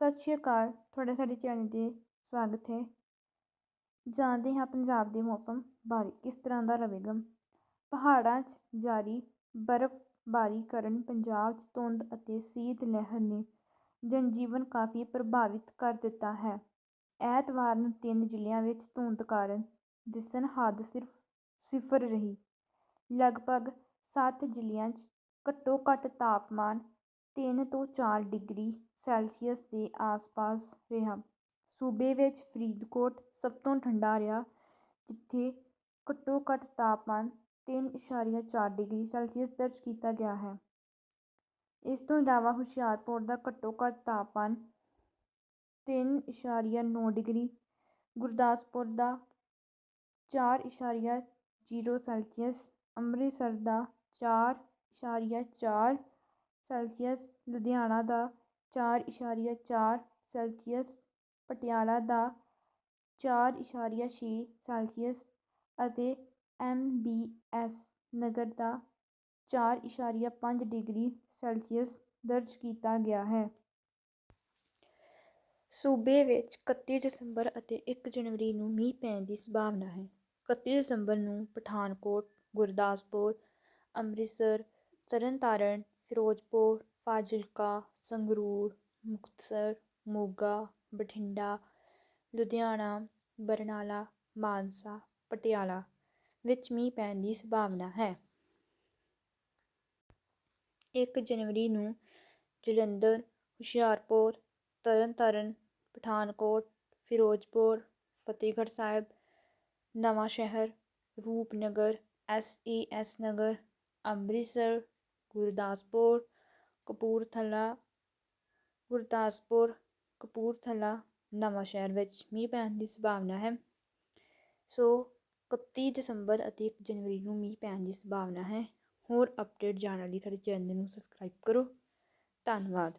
ਸਤਿ ਸ਼੍ਰੀ ਅਕਾਲ, ਤੁਹਾਡਾ ਸਾਡੇ ਚੈਨਲ 'ਤੇ ਸਵਾਗਤ ਹੈ। ਜਾਣਦੇ ਹਾਂ ਪੰਜਾਬ ਦੇ ਮੌਸਮ ਬਾਰੇ ਕਿਸ ਤਰ੍ਹਾਂ ਦਾ ਰਹੇਗਾ। ਪਹਾੜਾਂ 'ਚ ਜਾਰੀ ਬਰਫ਼ਬਾਰੀ ਕਾਰਨ ਪੰਜਾਬ 'ਚ ਧੁੰਦ ਅਤੇ ਸੀਤ ਲਹਿਰ ਨੇ ਜਨਜੀਵਨ ਕਾਫੀ ਪ੍ਰਭਾਵਿਤ ਕਰ ਦਿੱਤਾ ਹੈ। ਐਤਵਾਰ ਨੂੰ ਤਿੰਨ ਜ਼ਿਲ੍ਹਿਆਂ ਵਿੱਚ ਧੁੰਦ ਕਾਰਨ ਦਿਸਣ ਹੱਦ ਸਿਰਫ ਸਿਫਰ ਰਹੀ। ਲਗਭਗ ਸੱਤ ਜ਼ਿਲ੍ਹਿਆਂ 'ਚ ਘੱਟੋ ਘੱਟ ਤਾਪਮਾਨ ਤਿੰਨ ਤੋਂ ਚਾਰ ਡਿਗਰੀ ਸੈਲਸੀਅਸ ਦੇ ਆਸ-ਪਾਸ ਰਿਹਾ। ਸੂਬੇ ਵਿੱਚ ਫਰੀਦਕੋਟ ਸਭ ਤੋਂ ਠੰਡਾ ਰਿਹਾ, ਜਿੱਥੇ ਘੱਟੋ ਘੱਟ ਤਾਪਮਾਨ ਤਿੰਨ ਇਸ਼ਾਰੀਆ ਚਾਰ ਡਿਗਰੀ ਸੈਲਸੀਅਸ ਦਰਜ ਕੀਤਾ ਗਿਆ ਹੈ। ਇਸ ਤੋਂ ਇਲਾਵਾ ਹੁਸ਼ਿਆਰਪੁਰ ਦਾ ਘੱਟੋ ਘੱਟ ਤਾਪਮਾਨ ਤਿੰਨ ਇਸ਼ਾਰੀਆ ਨੌ ਡਿਗਰੀ, ਗੁਰਦਾਸਪੁਰ ਦਾ ਚਾਰ ਇਸ਼ਾਰੀਆ ਜ਼ੀਰੋ ਸੈਲਸੀਅਸ, ਅੰਮ੍ਰਿਤਸਰ ਦਾ ਚਾਰ ਇਸ਼ਾਰੀਆ ਚਾਰ ਸੈਲਸੀਅਸ, ਲੁਧਿਆਣਾ ਦਾ ਚਾਰ ਇਸ਼ਾਰੀਆ ਚਾਰ ਸੈਲਸੀਅਸ, ਪਟਿਆਲਾ ਦਾ ਚਾਰ ਇਸ਼ਾਰੀਆ ਛੇ ਸੈਲਸੀਅਸ ਅਤੇ ਐਮ ਬੀ ਐਸ ਨਗਰ ਦਾ ਚਾਰ ਇਸ਼ਾਰੀਆ ਪੰਜ ਡਿਗਰੀ ਸੈਲਸੀਅਸ ਦਰਜ ਕੀਤਾ ਗਿਆ ਹੈ। ਸੂਬੇ ਵਿੱਚ ਇਕੱਤੀ ਦਸੰਬਰ ਅਤੇ ਇੱਕ ਜਨਵਰੀ ਨੂੰ ਮੀਂਹ ਪੈਣ ਦੀ ਸੰਭਾਵਨਾ ਹੈ। ਇਕੱਤੀ ਦਸੰਬਰ ਨੂੰ ਪਠਾਨਕੋਟ, ਗੁਰਦਾਸਪੁਰ, ਅੰਮ੍ਰਿਤਸਰ, ਤਰਨਤਾਰਨ ਫਿਰੋਜ਼ਪੁਰ, ਫਾਜ਼ਿਲਕਾ, ਸੰਗਰੂਰ, ਮੁਕਤਸਰ, ਮੋਗਾ, ਬਠਿੰਡਾ, ਲੁਧਿਆਣਾ, ਬਰਨਾਲਾ, ਮਾਨਸਾ, ਪਟਿਆਲਾ ਵਿੱਚ ਮੀਂਹ ਪੈਣ ਦੀ ਸੰਭਾਵਨਾ ਹੈ। ਇੱਕ ਜਨਵਰੀ ਨੂੰ Jalandhar, Hoshiarpur, Tarn Taran, Pathankot, Ferozepur, Fatehgarh Sahib, Nawanshahr, Rupnagar, S E S Nagar, Amritsar Gurdaspur, Kapurthala Gurdaspur, Kapurthala Nawanshahr ਵਿੱਚ ਮੀਂਹ ਪੈਣ ਦੀ ਸੰਭਾਵਨਾ ਹੈ। ਸੋ ਇਕੱਤੀ ਦਸੰਬਰ ਅਤੇ ਇੱਕ ਜਨਵਰੀ ਨੂੰ ਮੀਂਹ ਪੈਣ ਦੀ ਸੰਭਾਵਨਾ ਹੈ। ਹੋਰ ਅਪਡੇਟ ਜਾਣਨ ਲਈ ਸਾਡੇ ਚੈਨਲ ਨੂੰ ਸਬਸਕ੍ਰਾਈਬ ਕਰੋ। ਧੰਨਵਾਦ।